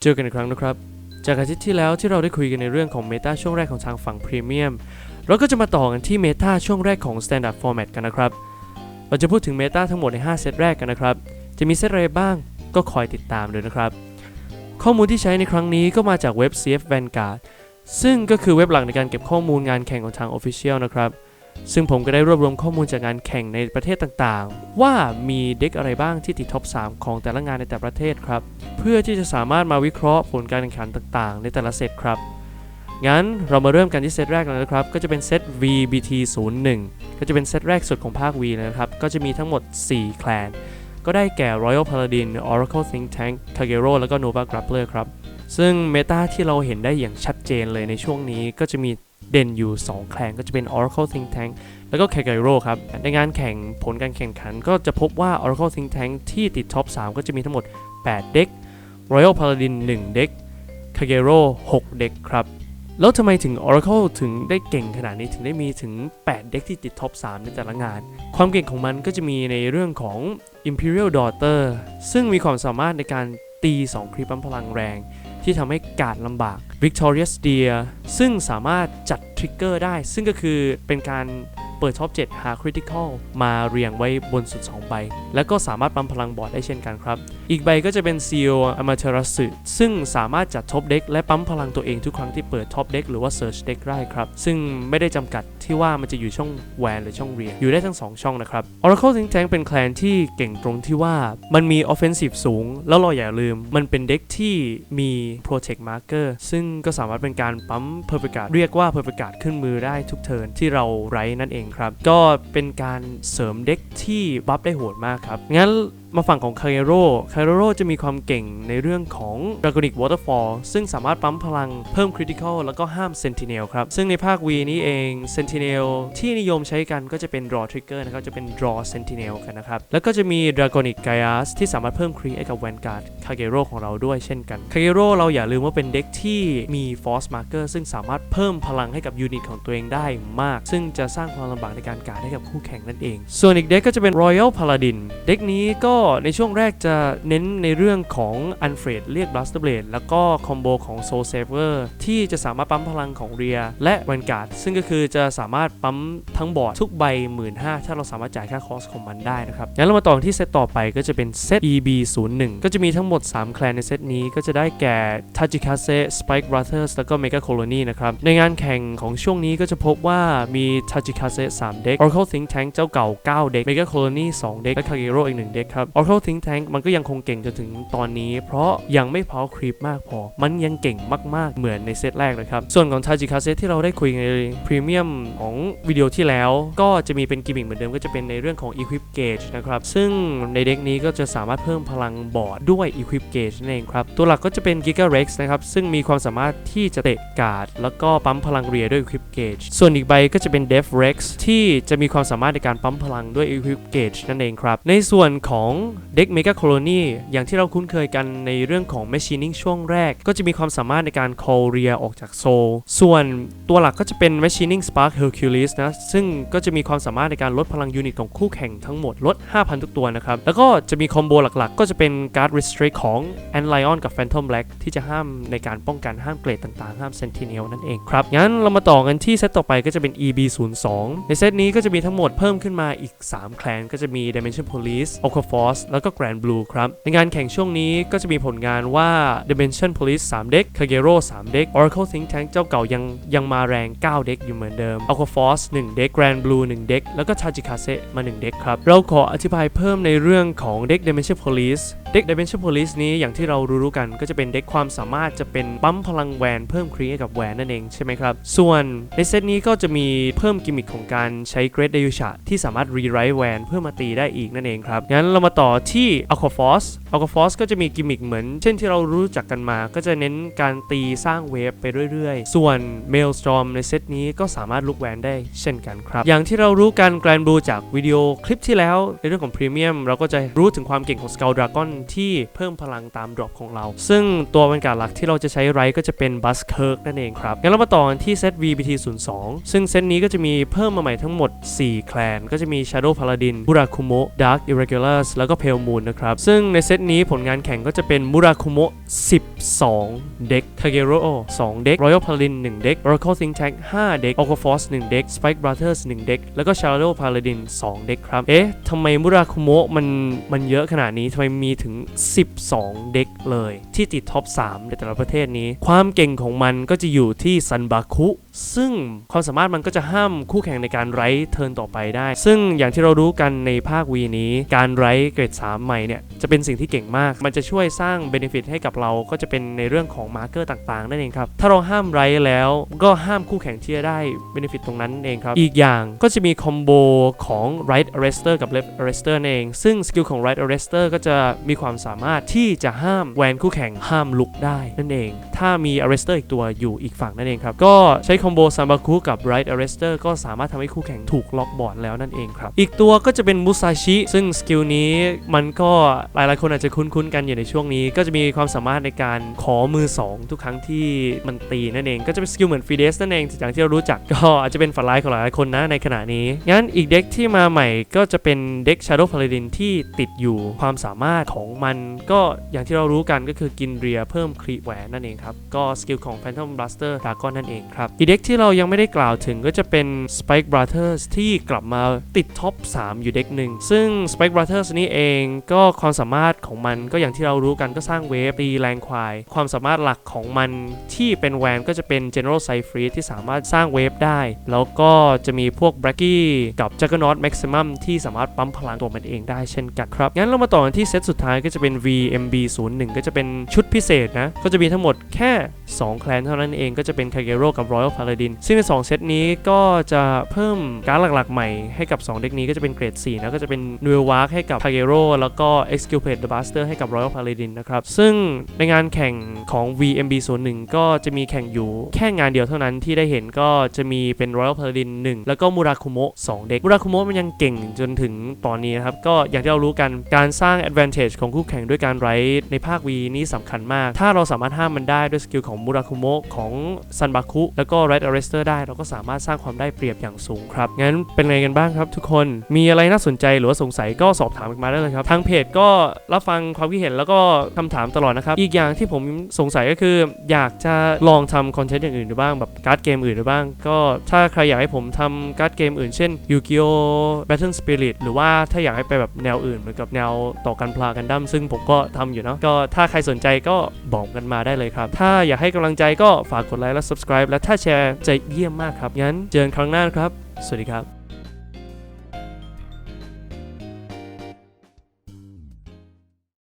เจอกันอีกครั้งนะครับ จากอาทิตย์ที่แล้วที่เราได้คุยกันในเรื่องของเมตาช่วงแรกของทางฝั่งพรีเมียมเราก็จะมาต่อกันที่เมตาช่วงแรกของ Standard Format กันนะครับ เราจะพูดถึงเมตาทั้งหมดใน 5 เซตแรกกันนะครับ จะมีเซตอะไรบ้างก็คอยติดตามด้วยนะครับ ข้อมูลที่ใช้ในครั้งนี้ก็มาจากเว็บ CF Vanguard ซึ่งก็คือเว็บหลักในการเก็บข้อมูลงานแข่งของทาง Official นะครับ ซึ่งผมก็ได้รวบรวมข้อมูลจากงานแข่งในประเทศต่างๆ ว่ามีเด็กอะไรบ้างที่ติดท็อป 3 ของแต่ละงานในแต่ละประเทศครับ เพื่อที่จะสามารถมาวิเคราะห์ผลการแข่งขันต่างๆ ในแต่ละเซตครับ งั้นเรามาเริ่มกันที่เซตแรกเลยนะครับ ก็จะเป็นเซต VBT 01ก็จะเป็นเซตแรกสุดของภาค V เลยนะครับ ก็จะมีทั้งหมด 4 แคลน ก็ได้แก่ Royal Paladin Oracle Think Tank Kagero แล้วก็ Nova Grappler ครับซึ่งเมตาที่เราเห็นได้อย่างชัดเจนเลยในช่วงนี้ก็จะมี เด่นอยู่ 2 แคลนก็จะเป็น Oracle Think Tank แล้วก็ Kagero ครับ ในงานแข่งผลการแข่งขันก็จะพบว่า Oracle Think Tank ที่ติดท็อป 3 ก็จะมีทั้งหมด 8 เด็ก Royal Paladin 1 เด็ก Kagero 6 เด็กครับ แล้วทำไมถึง Oracle ถึงได้เก่งขนาดนี้ถึงได้มีถึง 8 เด็กที่ติดท็อป 3 ในแต่ละงาน ความเก่งของมันก็จะมีในเรื่องของ Imperial Daughter ซึ่งมีความสามารถในการตี 2 คลิปปั๊มพลังแรง ที่ทำให้การลำบาก Victorious Deer ซึ่งสามารถจัดทริกเกอร์ได้ ซึ่งก็คือเป็นการ เปิดท็อป7หา Critical มาเรียงไว้บนสุด 2 ใบ แล้วก็สามารถปั๊มพลังบอร์ดได้เช่นกันครับ อีกใบก็จะเป็น Seal Amaterasu ซึ่งสามารถจัดท็อปเด็กและปั๊มพลังตัวเองทุกครั้งที่เปิดท็อปเด็กหรือว่า Search เด็กได้ครับ ซึ่งไม่ได้จำกัดที่ว่ามันจะอยู่ช่องแวนหรือช่องเรียงอยู่ได้ทั้ง 2 ช่องนะครับ Oracle Think Tank เป็นแคลนที่เก่งตรงที่ว่ามันมี Offensive สูง แล้วเราอย่าลืม มันเป็นเด็กที่มี Protect Marker ซึ่งก็สามารถเป็นการปั๊ม Perfect Guard เรียกว่า Perfect Guard ขึ้นมือได้ทุกเทิร์นที่เราไร้นั่นเองครับ ก็เป็นการเสริมเด็กที่บัฟได้โหดมากครับ งั้นมาฝั่งของคา r โรคา r โรจะมีความเก่งในเรื่องของ Dragonic Waterfall ซึ่งสามารถปั๊มพลังเพิ่ม Critical แล้วก็ห้าม Sentinel ครับ ซึ่งในภาค V นี้เอง Sentinel ที่นิยมใช้กันก็จะเป็น Draw Trigger นะครับ จะเป็น Draw Sentinel กันนะครับ แล้วก็จะมี Dragonic Gaius ที่สามารถเพิ่มครีให้กับ Vanguard คา r โรของเราด้วยเช่นกันคา r โรเราอย่าลืมว่าเป็นเด็กที่มี Force Marker ซึ่งสามารถเพิ่มพลังให้กับยูนิตของตัวเองได้มาก ซึ่งจะสร้างความลำบากในการการให้กับคู่แข่งนั่นเอง ส่วนอีกเด็กก็จะเป็น Royal Paladin เด็กนี้ก็ในช่วงแรกจะเน้นในเรื่องของ Unfred เรียก Blaster Blade แล้วก็คอมโบของ Soul Saver ที่จะสามารถปั๊มพลังของเรียและ Vanguard ซึ่งก็คือจะสามารถปั๊มทั้งบอร์ดทุกใบ 15,000ถ้าเราสามารถจ่ายค่าคอสของมันได้นะครับงั้นเรามาต่อที่เซตต่อไปก็จะเป็นเซต EB 0 1ก็จะมีทั้งหมด 3 แคลนในเซตนี้ก็จะได้แก่ Tajikase Spike Brothers แล้วก็ Mega Colony นะครับในงานแข่งของช่วงนี้ก็จะพบว่ามี Tajikase 3 เด็ก Oracle Think Tank เจ้าเก่า 9 เด็ก Mega Colony 2 เด็กและ Kagero อีก 1 เด็กครับ Oracle Think Tank มันก็ยังคงเก่งจนถึงตอนนี้ เพราะยังไม่เพอครีปมากพอ มันยังเก่งมากๆ เหมือนในเซตแรกเลยครับ ส่วนของ Tajikase ที่เราได้คุยในพรีเมียมของวิดีโอที่แล้ว ก็จะมีเป็นกิมมิคเหมือนเดิมก็จะเป็นในเรื่องของ Equip Gauge นะครับ ซึ่งในเด็กนี้ก็จะสามารถเพิ่มพลังบอร์ดด้วย Equip Gauge นั่นเองครับ ตัวหลักก็จะเป็น Giga Rex นะครับ ซึ่งมีความสามารถที่จะเตะกาด แล้วก็ปั๊มพลังเรียด้วย Equip Gauge ส่วนอีกใบก็จะเป็น Death Rex ที่จะมีความสามารถในการปั๊มพลังด้วย Equip Gauge นั่นเองครับ ในส่วนของเด็ก Mega Colony อย่างที่เราคุ้นเคยกันในเรื่องของ Machining ช่วงแรก ก็จะมีความสามารถในการ call เรียออกจากโซล ส่วนตัวหลักก็จะเป็น Machining Spark Hercules นะ ซึ่งก็จะมีความสามารถในการลดพลังยูนิตของคู่แข่งทั้งหมด ลด 5,000 ทุกตัวนะครับ แล้วก็จะมีคอมโบหลักๆ ก็จะเป็น Guard Restrict ของ a n Lion กับ Phantom Black ที่จะห้ามในการป้องกันห้ามเกรดต่างๆ ห้าม Sentinel นั่นเองครับ งั้นเรามาต่อกันที่เซตต่อไปก็จะเป็น EB 0 2 ในเซตนี้ก็จะมีทั้งหมดเพิ่มขึ้นมาอีก 3 แคลนก็จะมี Dimension Police Aqua Force แล้วก็ Grand Blue ครับ ในงานแข่งช่วงนี้ก็จะมีผลงานว่า Dimension Police 3 เด็ก Kagero 3 เด็ก Oracle Think Tank เจ้าเก่ายังยังมาแรง 9 เด็กอยู่เหมือนเดิม Aqua Force 1 เด็ก Grand Blue 1 เด็ก แล้วก็ Tajikase มา 1 เด็กครับ เราขออธิบายเพิ่มในเรื่องของเด็ก Dimension Police เด็ก Dimension Police นี้อย่างที่เรารู้ๆกันก็จะเป็นเด็กความสามารถจะเป็นปั๊มพลังแวนเพิ่มครีให้กับแวนนั่นเองใช่ไหมครับ ส่วนในเซตนี้ก็จะมีเพิ่มกิมมิคของการใช้ Great d e y u s h a ที่สามารถรีไรต์แวนเพื่อมาตีได้อีกนั่นเองครับ งั้นเรามาต่อที่ Aqua Force Aqua Force ก็จะมีกิมมิคเหมือน เช่นที่เรารู้จักกันมา ก็จะเน้นการตีสร้างเวฟไปเรื่อยๆ ส่วน Maelstrom ในเซตนี้ก็สามารถลุกแวนได้เช่นกันครับ อย่างที่เรารู้กัน Grand Blue จากวิดีโอคลิปที่แล้วในเรื่องของพรีเมียมเราก็จะรู้ถึงความเก่งของ Skull Dragon ที่เพิ่มพลังตามดรอปของเรา ซึ่งตัวบรรยากาศหลักที่เราจะใช้ไรก็จะเป็นบัสเคิร์กนั่นเองครับ งั้นเรามาต่อกันที่เซต VBT 0 2ซึ่งเซตนี้ก็จะมีเพิ่มมาใหม่ทั้งหมด 4 แคลน ก็จะมี Shadow Paladin มุราคุโมะ Dark Irregulars แล้วก็ Pale Moon นะครับ ซึ่งในเซตนี้ผลงานแข่งก็จะเป็นมุราคุโมะ12 เด็ก Kagero 2 เด็ก Royal Paladin 1 เด็ก Oracle Think Tank 5 เด็ก Aqua Force 1 เด็ก Spike Brothers 1 เด็ก แล้วก็ Shadow Paladin 2 เด็กครับ เอ๊ะทำไมมุราคุโมะมันมันเยอะขนาดนี้ทำไมมีถึงึง 12 เด็กเลย ที่ติดท็อป 3 ในแต่ละประเทศนี้ ความเก่งของมันก็จะอยู่ที่ซันบาคุ ซึ่งความสามารถมันก็จะห้ามคู่แข่งในการไร้เทิร์นต่อไปได้ ซึ่งอย่างที่เรารู้กันในภาควีนี้ การไร้เกรด 3 ใหม่เนี่ย จะเป็นสิ่งที่เก่งมาก มันจะช่วยสร้างเบนฟิตให้กับเราก็จะเป็นในเรื่องของมาร์เกอร์ต่างๆ นั่นเองครับ ถ้าเราห้ามไร้แล้วก็ห้ามคู่แข่งที่จะได้เบนฟิตตรงนั้นเองครับ อีกอย่างก็จะมีคอมโบของ right arrester กับ left arrester นั่นเอง ซึ่งสกิลของ right arrester ก็จะมีความสามารถที่จะห้ามแวนคู่แข่งห้ามลุกได้นั่นเอง ถ้ามี arrester อีกตัวอยู่อีกฝั่งนั่นเองครับก็ใช้คอมโบซัมบาคุกับ right arrester ก็สามารถทำให้คู่แข่งถูกล็อกบอร์ดแล้วนั่นเองครับ อีกตัวก็จะเป็นมุซาชิซึ่งสกิลนี้มันก็หลายๆคนอาจจะคุ้นๆกันอยู่ในช่วงนี้ ก็จะมีความสามารถในการขอมือ 2 ทุกครั้งที่มันตีนั่นเอง ก็จะเป็นสกิลเหมือนฟีเดสนั่นเองอย่างที่เรารู้จักก็อาจจะเป็นฝันร้ายของหลายๆคนนะในขณะนี้ งั้นอีกเด็กที่มาใหม่ก็จะเป็นเด็ก Shadow Paladin ที่ติดอยู่ความสามารถของมันก็อย่างที่เรารู้กันก็คือกินเรียเพิ่มครีแหวนนั่นเองครับก็สกิลของ Phantom Blaster Dragon นั่นเองครับอีเด็กที่เรายังไม่ได้กล่าวถึงก็จะเป็น Spike Brothers ที่กลับมาติดท็อป 3 อยู่เด็กหนึ่ง ซึ่ง Spike Brothers นี้เองก็ความสามารถของมันก็อย่างที่เรารู้กันก็สร้างเวฟตีแรงควาย ความสามารถหลักของมันที่เป็นแวนก็จะเป็น General s y f r e e ที่สามารถสร้างเวฟได้ แล้วก็จะมีพวก b r a c k y กับ Juggernaut Maximum ที่สามารถปั๊มพลังตัวมันเองได้เช่นกันครับ งั้นเรามาต่อกันที่เซตสุดท้ายก็จะเป็น VMB 0 1ก็จะเป็นชุดพิเศษนะ ก็จะมีทั้งหมดแค่2 แคลนเท่านั้นเองก็จะเป็น Kagero กับ Royal Paladin ซึ่งใน 2 เซตนี้ก็จะเพิ่มการดหลักๆ ใหม่ให้กับ 2 เด็กนี้ก็จะเป็นเกรด4นะก็จะเป็น n e w w a r k ให้กับ Kagero แล้วก็ Exculpate the Buster ให้กับ Royal Paladin นะครับซึ่งในงานแข่งของ VMB 0 1ก็จะมีแข่งอยู่แค่งานเดียวเท่านั้นที่ได้เห็นก็จะมีเป็น Royal Paladin 1แล้วก็มูราคุโมะ2เด็กมูราคุโมะมันยังเก่งจนถึงตอนนี้นะครับก็อย่างที่เรารู้กันการสร้าง advantage ของคู่แข่งด้วยการไรในภาค V นี้สำคัญมาก ถ้าเราสามารถห้ามมันได้ด้วยสกิลของมูราคุโมะของซันบาคุแล้วก็ Red Arrester ได้เราก็สามารถสร้างความได้เปรียบอย่างสูงครับ งั้นเป็นไงกันบ้างครับทุกคนมีอะไรน่าสนใจหรือว่าสงสัยก็สอบถามกันมาได้เลยครับ ทางเพจก็รับฟังความคิดเห็นแล้วก็คำถามตลอดนะครับ อีกอย่างที่ผมสงสัยก็คือ อยากจะลองทำคอนเทนต์อย่างอื่นดูบ้างแบบการ์ดเกมอื่นดูบ้าง ก็ถ้าใครอยากให้ผมทำการ์ดเกมอื่นเช่น Yu-Gi-Oh! Battle Spirit หรือว่าถ้าอยากให้ไปแบบแนวอื่นเหมือนกับแนวต่อกันพลากันดั้มซึ่งผมก็ทำอยู่เนาะก็ถ้าใครสนใจก็บอกกันมาได้เลยครับ ถ้าอยากให้กำลังใจก็ฝากกดไลค์และ subscribe และถ้าแชร์จะเยี่ยมมากครับงั้นเจอกันครั้งหน้าครับ สวัสดีครับ